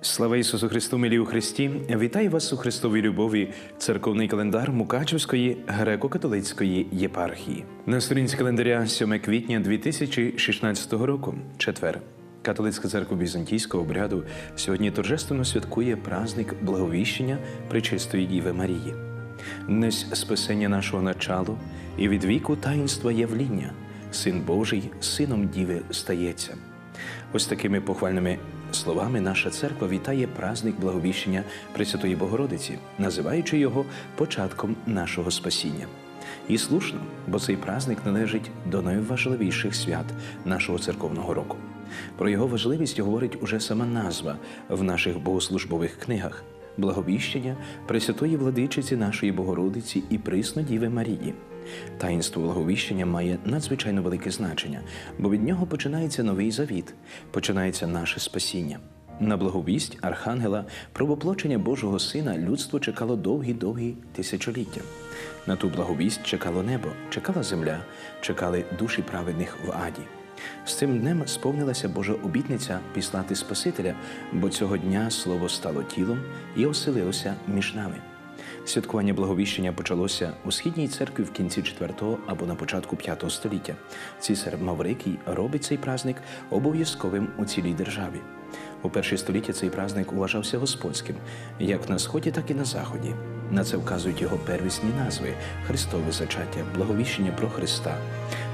Слава Ісусу Христу, милі у Христі! Вітаю вас у Христовій любові, церковний календар Мукачівської греко-католицької єпархії. На сторінці календаря 7 квітня 2016 року, четвер. Католицька церква Візантійського обряду сьогодні торжественно святкує праздник благовіщення Пречистої Діви Марії. Днесь спасення нашого началу і від віку таїнства явління. Син Божий сином Діви стається. Ось такими похвальними словами наша церква вітає праздник благовіщення Пресвятої Богородиці, називаючи його початком нашого спасіння. І слушно, бо цей праздник належить до найважливіших свят нашого церковного року. Про його важливість говорить уже сама назва в наших богослужбових книгах благовіщення Пресвятої владичиці нашої Богородиці і присно Діви Марії. Таїнство благовіщення має надзвичайно велике значення, бо від нього починається новий завіт, починається наше спасіння. На благовість Архангела про воплочення Божого Сина людство чекало довгі-довгі тисячоліття. На ту благовість чекало небо, чекала земля, чекали душі праведних в аді. З цим днем сповнилася Божа обітниця післати Спасителя, бо цього дня слово стало тілом і оселилося між нами. Святкування благовіщення почалося у східній церкві в кінці IV або на початку V століття. Цісар Маврикій робить цей праздник обов'язковим у цілій державі. У перші століття цей праздник вважався господським, як на сході, так і на заході. На це вказують його первісні назви: Христове зачаття, благовіщення про Христа,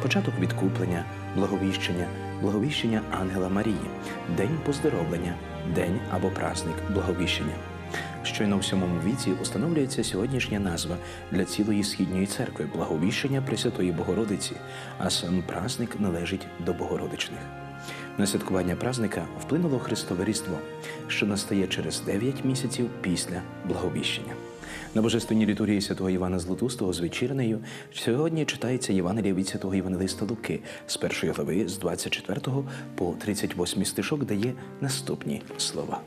початок відкуплення, благовіщення, благовіщення Ангела Марії, День поздоровлення, День або праздник благовіщення. Щойно в сьомому віці установлюється сьогоднішня назва для цілої східної церкви благовіщення Пресвятої Богородиці, а сам праздник належить до Богородичних. На святкування празника вплинуло Христове Різдво, що настає через 9 місяців після благовіщення. На божественній літургії святого Івана Златустого з вечірнею сьогодні читається Євангелія від святого Євангелиста Луки з першої глави з 24 по 38 стишок дає наступні слова.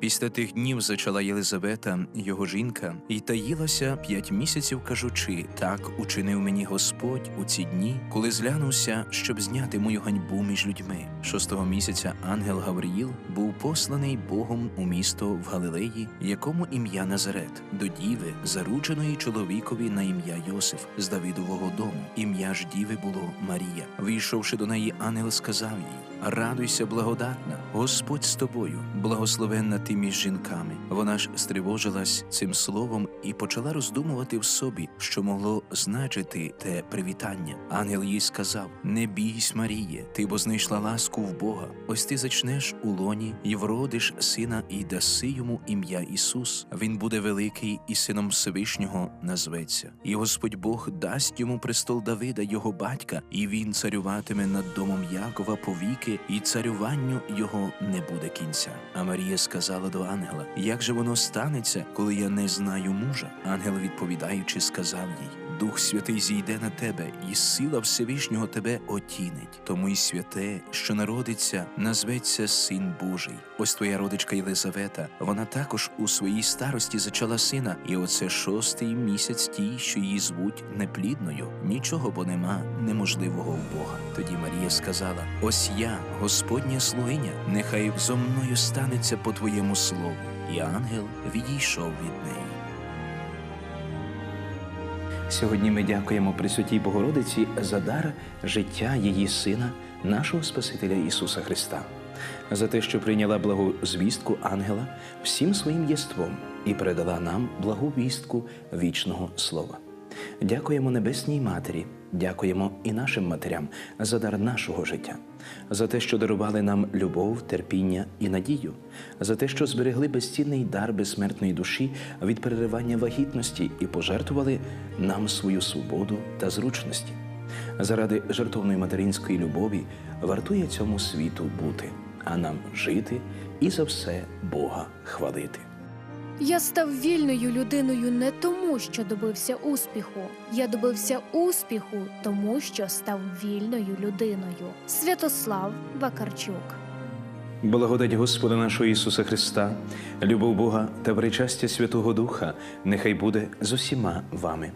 Після тих днів зачала Єлизавета, його жінка, і таїлася п'ять місяців, кажучи: так учинив мені Господь у ці дні, коли зглянувся, щоб зняти мою ганьбу між людьми. Шостого місяця ангел Гавриїл був посланий Богом у місто в Галилеї, якому ім'я Назарет, до діви, зарудженої чоловікові на ім'я Йосиф з Давидового дому. Ім'я ж діви було Марія. Вийшовши до неї, ангел сказав їй: Радуйся, благодатна, Господь з тобою, благословенна ти між жінками. Вона ж стривожилась цим словом і почала роздумувати в собі, що могло значити те привітання. Ангел їй сказав: Не бійсь, Маріє, ти бо знайшла ласку в Бога. Ось ти зачнеш у лоні і вродиш сина, і даси йому ім'я Ісус. Він буде великий і сином Всевишнього назветься. І Господь Бог дасть йому престол Давида, його батька, і він царюватиме над домом Якова повіки, і царюванню його не буде кінця. А Марія сказала до ангела: Як же воно станеться, коли я не знаю мужа? Ангел відповідаючи, сказав їй. Дух Святий зійде на тебе, і сила Всевишнього тебе отінить. Тому й святе, що народиться, назветься Син Божий. Ось твоя родичка Єлизавета. Вона також у своїй старості зачала сина, і оце шостий місяць тій, що її звуть неплідною. Нічого бо нема неможливого в Бога. Тоді Марія сказала: Ось я, Господня слугиня, нехай зо мною станеться по твоєму слову. І ангел відійшов від неї. Сьогодні ми дякуємо Пресвятій Богородиці за дар життя її Сина, нашого Спасителя Ісуса Христа, за те, що прийняла благу звістку ангела всім своїм єством і передала нам благу вістку вічного слова. Дякуємо Небесній Матері, дякуємо і нашим матерям за дар нашого життя, за те, що дарували нам любов, терпіння і надію, за те, що зберегли безцінний дар безсмертної душі від переривання вагітності і пожертвували нам свою свободу та зручності. Заради жертовної материнської любові вартує цьому світу бути, а нам жити і за все Бога хвалити. Я став вільною людиною не тому, що добився успіху. Я добився успіху, тому що став вільною людиною. Святослав Вакарчук. Благодать Господа нашого Ісуса Христа, любов Бога та причастя Святого Духа нехай буде з усіма вами.